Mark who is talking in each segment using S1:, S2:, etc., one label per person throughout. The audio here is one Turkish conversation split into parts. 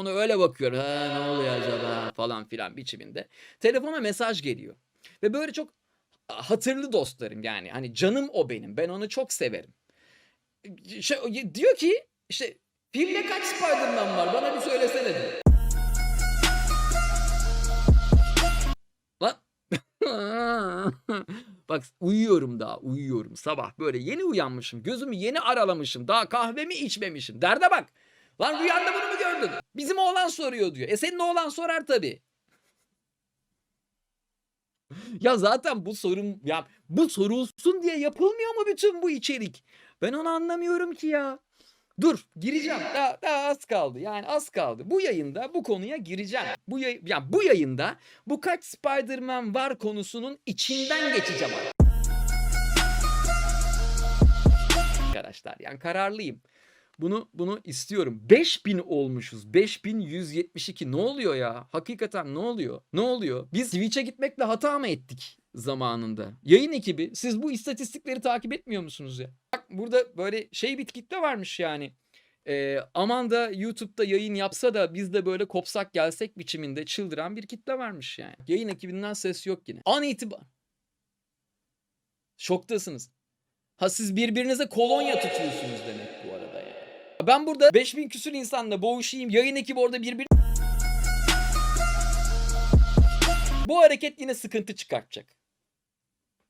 S1: Onu öyle bakıyor. Ha ne oluyor acaba falan filan biçiminde. Telefona mesaj geliyor. Ve böyle çok hatırlı dostlarım yani. Hani canım o benim. Ben onu çok severim. Şey, diyor ki işte filmde kaç Spider-Man var bana bir söylesene diyor. Bak uyuyorum daha uyuyorum sabah böyle yeni uyanmışım gözümü yeni aralamışım daha kahvemi içmemişim derde bak. Lan rüyanda bunu mu gördün? Bizim oğlan soruyor diyor. E senin oğlan sorar tabii. Ya zaten bu sorun ya bu sorulsun diye yapılmıyor mu bütün bu içerik? Ben onu anlamıyorum ki ya. Dur gireceğim. Daha, daha az kaldı. Yani az kaldı. Bu yayında bu konuya gireceğim. Bu yay, yani bu yayında bu kaç Spider-Man var konusunun içinden geçeceğim. Arkadaşlar yani kararlıyım. Bunu bunu istiyorum. 5000 olmuşuz. 5172. Ne oluyor ya? Hakikaten ne oluyor? Ne oluyor? Biz Twitch'e gitmekle hata mı ettik zamanında? Yayın ekibi siz bu istatistikleri takip etmiyor musunuz ya? Bak burada böyle şey bir kitle varmış yani. Ee, aman da YouTube'da yayın yapsa da biz de böyle kopsak gelsek biçiminde çıldıran bir kitle varmış yani. Yayın ekibinden ses yok yine. An itibar. Şoktasınız. Ha siz birbirinize kolonya tutuyorsunuz demek bu. Ben burada 5000 küsür insanla boğuşayım. Yayın ekibi orada birbir... Bu hareket yine sıkıntı çıkartacak.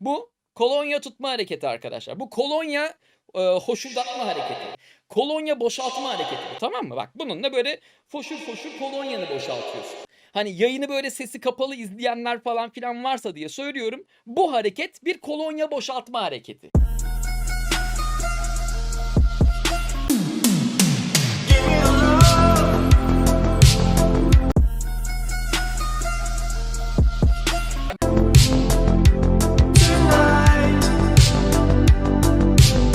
S1: Bu kolonya tutma hareketi arkadaşlar. Bu kolonya e, hoşurdatma hareketi. Kolonya boşaltma hareketi. Tamam mı? Bak bununla böyle foşur foşur kolonyanı boşaltıyorsun. Hani yayını böyle sesi kapalı izleyenler falan filan varsa diye söylüyorum. Bu hareket bir kolonya boşaltma hareketi.